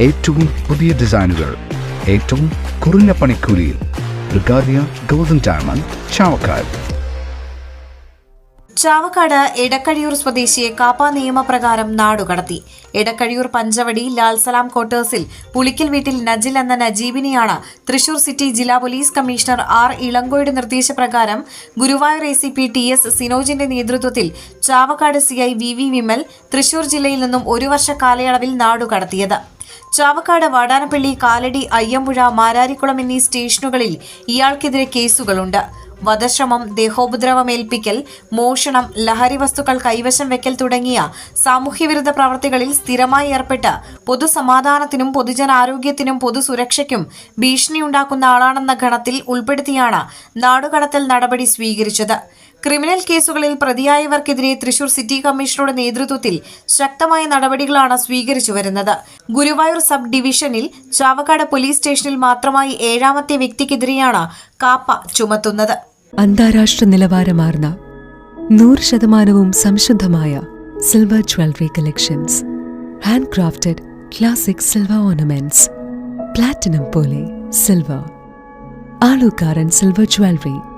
ഏറ്റവും പുതിയ ഡിസൈനുകൾ ഏറ്റവും കുറഞ്ഞ പണിക്കൂലിയിൽ ബ്രിഗാദിയ ഗോൾഡൻ ഡയമണ്ട് ചാവക്കാട്. ചാവക്കാട് എടക്കഴിയൂർ സ്വദേശിയെ കാപ്പ നിയമപ്രകാരം നാടുകടത്തി എടക്കഴിയൂർ പഞ്ചവടി ലാൽസലാം ക്വാർട്ടേഴ്സിൽ പുളിക്കൽ വീട്ടിൽ നജിൽ എന്ന നജീബിനെയാണ് തൃശൂർ സിറ്റി ജില്ലാ പോലീസ് കമ്മീഷണർ ആർ ഇളങ്കോയുടെ നിർദ്ദേശപ്രകാരം Guruvayur A C P T S സിനോജിന്റെ നേതൃത്വത്തിൽ Chavakkad CI V V Vimal Thrissur ജില്ലയിൽ നിന്നും ഒരു വർഷ കാലയളവിൽ നാടുകടത്തിയത് ചാവക്കാട് വാടാനപ്പള്ളി കാലടി അയ്യമ്പുഴ മാരാരിക്കുളം എന്നീ സ്റ്റേഷനുകളിൽ ഇയാൾക്കെതിരെ കേസുകളുണ്ട്. വധശ്രമം ദേഹോപദ്രവമേൽപ്പിക്കൽ മോഷണം ലഹരി വസ്തുക്കൾ കൈവശം വെക്കൽ തുടങ്ങിയ സാമൂഹ്യവിരുദ്ധ പ്രവർത്തികളിൽ സ്ഥിരമായി ഏർപ്പെട്ട് പൊതുസമാധാനത്തിനും പൊതുജനാരോഗ്യത്തിനും പൊതുസുരക്ഷയ്ക്കും ഭീഷണിയുണ്ടാക്കുന്ന ആളാണെന്ന ഗണത്തിൽ ഉൾപ്പെടുത്തിയാണ് നാടുകടത്തൽ നടപടി സ്വീകരിച്ചത്. ക്രിമിനൽ കേസുകളിൽ പ്രതിയായവർക്കെതിരെ തൃശൂർ സിറ്റി കമ്മീഷണറുടെ നേതൃത്വത്തിൽ ശക്തമായ നടപടികളാണ് സ്വീകരിച്ചു വരുന്നത്. ഗുരുവായൂർ സബ് ഡിവിഷനിൽ ചാവക്കാട് പോലീസ് സ്റ്റേഷനിൽ മാത്രമായി ഏഴാമത്തെ വ്യക്തിക്കെതിരെയാണ് കാപ്പ ചുമത്തുന്നത്. അന്താരാഷ്ട്ര നിലവാരമാർന്ന നൂറ് ശതമാനവും സംശുദ്ധമായ silver jewellery collections. Hand crafted classic silver ornaments. Platinum പോലെ silver. Alukkaran silver jewellery.